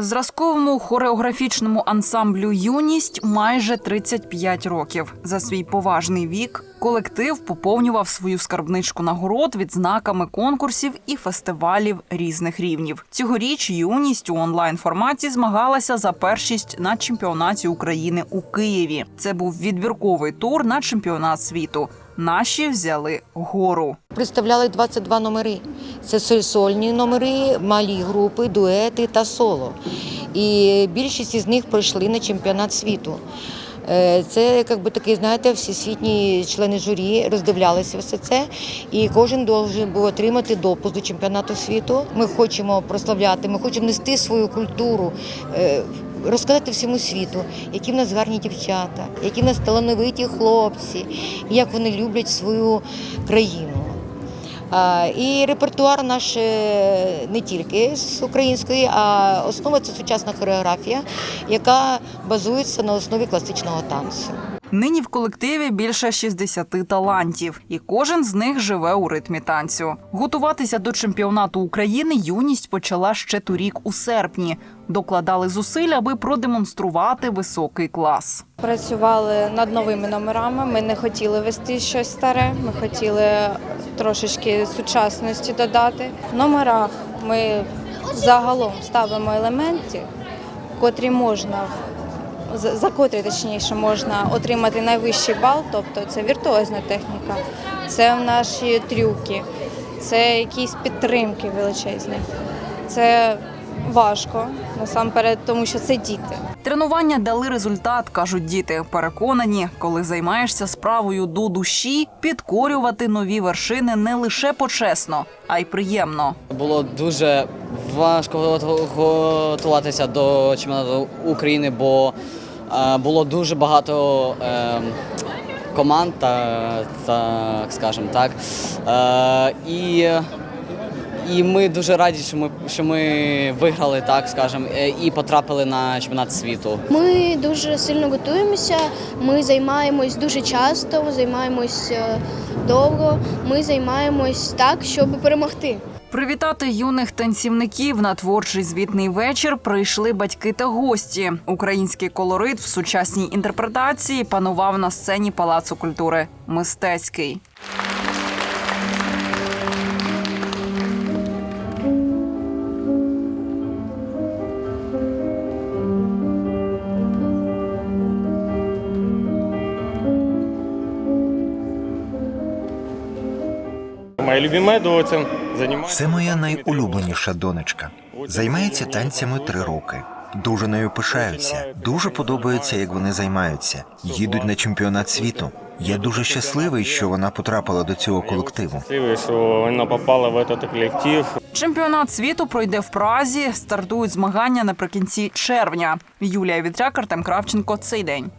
Зразковому хореографічному ансамблю Юність майже 35 років. За свій поважний вік колектив поповнював свою скарбничку нагород відзнаками конкурсів і фестивалів різних рівнів. Цьогоріч юність у онлайн форматі змагалася за першість на чемпіонаті України у Києві. Це був відбірковий тур на чемпіонат світу. Наші взяли гору. Представляли 22 номери. Це соль- сольні номери, малі групи, дуети та соло. І більшість із них пройшли на чемпіонат світу. Е, Це як би такий, знаєте, всесвітні члени журі роздивлялися все це, і кожен должен був отримати допуск до чемпіонату світу. Ми хочемо прославляти, ми хочемо нести свою культуру, е, розказати всьому світу, які в нас гарні дівчата, які в нас талановиті хлопці, як вони люблять свою країну. І репертуар наш е, не тільки з української, а основа це сучасна хореографія, яка базується на основі класичного танцю. Нині в колективі більше 60 талантів, і кожен з них живе у ритмі танцю. Готуватися до чемпіонату України юність почала ще торік у серпні. Докладали зусиль, аби продемонструвати високий клас. Працювали над новими номерами. Ми не хотіли вести щось старе. Ми хотіли трошечки сучасності додати. В номерах ми загалом ставимо елементи, котрі можна за котрі точніше можна отримати найвищий бал, тобто це віртуозна техніка, це наші трюки, це якісь підтримки величезні. Це важко насамперед, тому що це діти. Тренування дали результат, кажуть діти. Переконані, коли займаєшся справою до душі, підкорювати нові вершини не лише почесно, а й приємно. Було дуже важко готуватися до чемпіонату України, бо е, було дуже багато е, команд, так скажемо так. І, і ми дуже раді, що ми, що ми виграли, так скажемо, е, і потрапили на чемпіонат світу. Ми дуже сильно готуємося. Ми займаємось дуже часто, займаємось довго. Ми займаємось так, щоб перемогти. Привітати юних танцівників на творчий звітний вечір прийшли батьки та гості. Український колорит в сучасній інтерпретації панував на сцені Палацу культури мистецький. Моя любимая доча занимается... Це моя найулюбленіша донечка. Займається танцями три роки. Дуже нею пишаються. Дуже подобається, як вони займаються. Їдуть на чемпіонат світу. Я дуже щасливий, що вона потрапила до цього колективу. Счастливый, что она попала в этот коллектив. Чемпіонат світу пройде в Празі. Стартують змагання наприкінці червня. Юлія Вітряк, Артем Кравченко. Цей день.